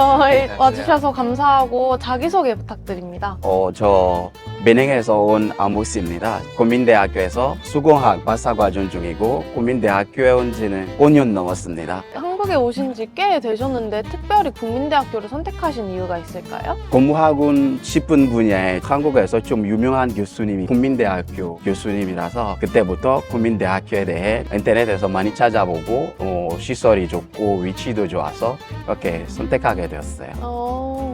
안녕하세요. 와주셔서 감사하고 자기소개 부탁드립니다. 어, 저 베닝에서 온 아모스입니다. 국민대학교에서 수공학 박사과정 중이고 국민대학교에 온 지는 5년 넘었습니다. 한국에 오신 지 꽤 되셨는데 특별히 국민대학교를 선택하신 이유가 있을까요? 공무학원 10분 분야에 한국에서 좀 유명한 교수님이 국민대학교 교수님이라서 그때부터 국민대학교에 대해 인터넷에서 많이 찾아보고 어, 시설이 좋고 위치도 좋아서 이렇게 선택하게 되었어요. 어,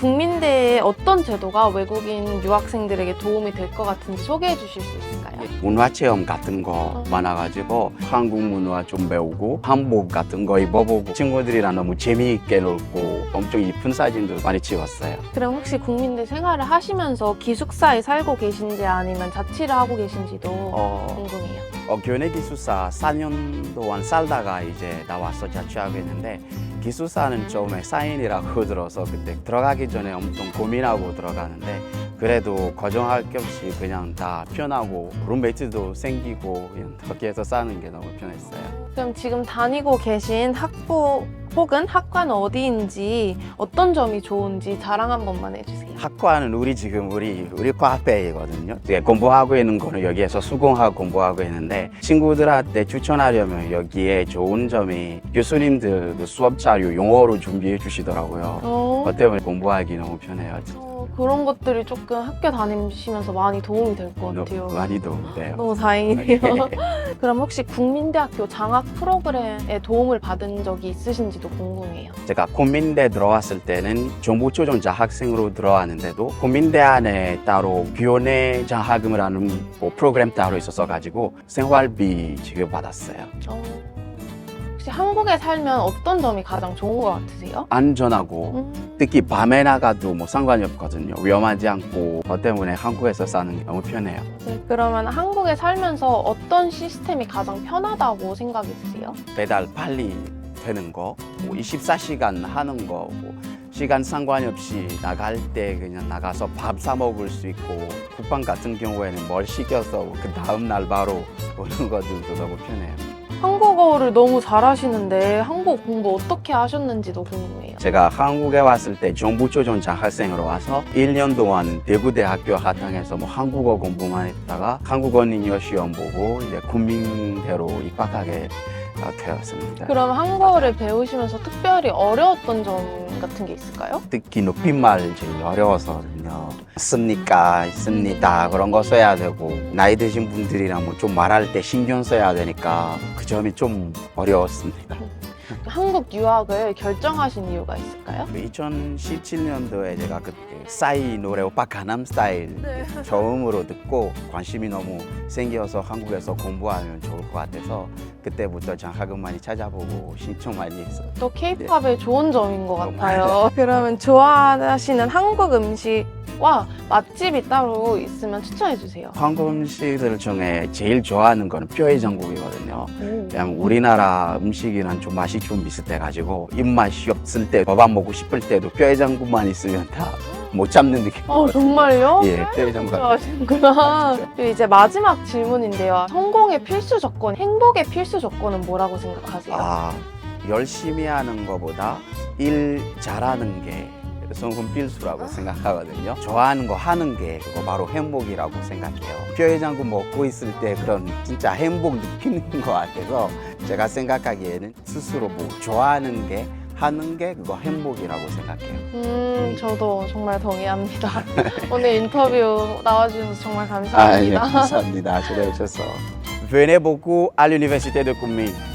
국민대의 어떤 제도가 외국인 유학생들에게 도움이 될 것 같은지 소개해 주실 수 있을까요? 문화체험 같은 거 어. 많아가지고 한국 문화 좀 배우고 한복 같은 거 입어보고 친구들이랑 너무 재미있게 놀고 엄청 이쁜 사진도 많이 찍었어요. 그럼 혹시 국민대 생활을 하시면서 기숙사에 살고 계신지 아니면 자취를 하고 계신지도 어, 궁금해요. 어, 교내 기숙사 4년 동안 살다가 이제 나와서 자취하고 있는데 기숙사는 처음에 사인이라고 들어서 그때 들어가기 전에 엄청 고민하고 들어가는데 그래도 거정할 게 없이 그냥 다 편하고 룸메이트도 생기고 그냥 해서 사는 게 너무 편했어요. 그럼 지금 다니고 계신 학부 혹은 학과는 어디인지 어떤 점이 좋은지 자랑 한 번만 해주세요. 학과는 우리 지금 우리 우리 과 앞에거든요. 이제 공부하고 있는 거는 여기에서 수공하고 공부하고 있는데 친구들한테 추천하려면 여기에 좋은 점이 교수님들 그 수업 자료 영어로 준비해 주시더라고요. 어, 그 때문에 공부하기 너무 편해요. 어, 그런 것들이 조금 학교 다니시면서 많이 도움이 될 것 같아요. 너무 많이 도움돼요. 너무 다행이네요. 그럼 혹시 국민대학교 장학 프로그램에 도움을 받은 적이 있으신지도 궁금해요. 제가 국민대 들어왔을 때는 정보초전자 학생으로 들어왔는데도 국민대 안에 따로 교내 장학금을 하는 뭐 프로그램 따로 있어서 가지고 생활비 지급 받았어요. 어, 혹시 한국에 살면 어떤 점이 가장 좋은 것 같으세요? 안전하고 음, 특히 밤에 나가도 뭐 상관이 없거든요. 위험하지 않고 그 때문에 한국에서 사는 게 너무 편해요. 네, 그러면 한국에 살면서 어떤 시스템이 가장 편하다고 생각이 드세요? 배달 빨리 되는 거, 뭐 24시간 하는 거, 뭐 시간 상관이 없이 나갈 때 그냥 나가서 밥 사 먹을 수 있고 국방 같은 경우에는 뭘 시켜서 그 다음 날 바로 오는 것들도 너무 편해요. 한국어를 너무 잘하시는데 한국 공부 어떻게 하셨는지도 궁금해요. 제가 한국에 왔을 때 정부조전자 학생으로 와서 1년 동안 대구대학교 학당에서 뭐 한국어 공부만 했다가 한국어 능력 시험 보고 이제 국민대로 입학하게 아, 되었습니다. 그럼 한국어를 배우시면서 특별히 어려웠던 점 같은 게 있을까요? 특히 높임말 제일 어려워서거든요. 씁니까, 있습니다 그런 거 써야 되고 나이 드신 분들이랑 뭐 좀 말할 때 신경 써야 되니까 그 점이 좀 어려웠습니다. 한국 유학을 결정하신 이유가 있을까요? 2017년도에 제가 그 싸이 노래 오빠 가남 스타일 처음으로 듣고 관심이 너무 생겨서 한국에서 공부하면 좋을 것 같아서 그때부터 장학금 많이 찾아보고 신청 많이 했어요. 또 케이팝의 좋은 점인 것 정말. 같아요. 그러면 좋아하시는 한국 음식 과 맛집이 따로 있으면 추천해 주세요. 한국 음식들 중에 제일 좋아하는 거는 뼈해장국이거든요. 그냥 우리나라 음식이랑 좀 맛이 좀 비슷해가지고 입맛이 없을 때 밥안 먹고 싶을 때도 뼈해장국만 있으면 다 못 잡는 느낌. 어 정말요? 예, 뼈해장국. 좋아하시는구나. 그리고 이제 마지막 질문인데요. 성공의 필수 조건, 행복의 필수 조건은 뭐라고 생각하세요? 아 열심히 하는 것보다 일 잘하는 게 성공 필수라고 생각하거든요. 좋아하는 거 하는 게 그거 바로 행복이라고 생각해요. 뼈해장국 먹고 있을 때 그런 진짜 행복 느끼는 것 같아서 제가 생각하기에는 스스로 뭐 좋아하는 게 하는 게 그거 행복이라고 생각해요. 음, 저도 정말 동의합니다. 오늘 인터뷰 나와주셔서 정말 아, 예, 감사합니다. 감사합니다. 초대해 주셔서. Venez beaucoup à l'Université de Kunming.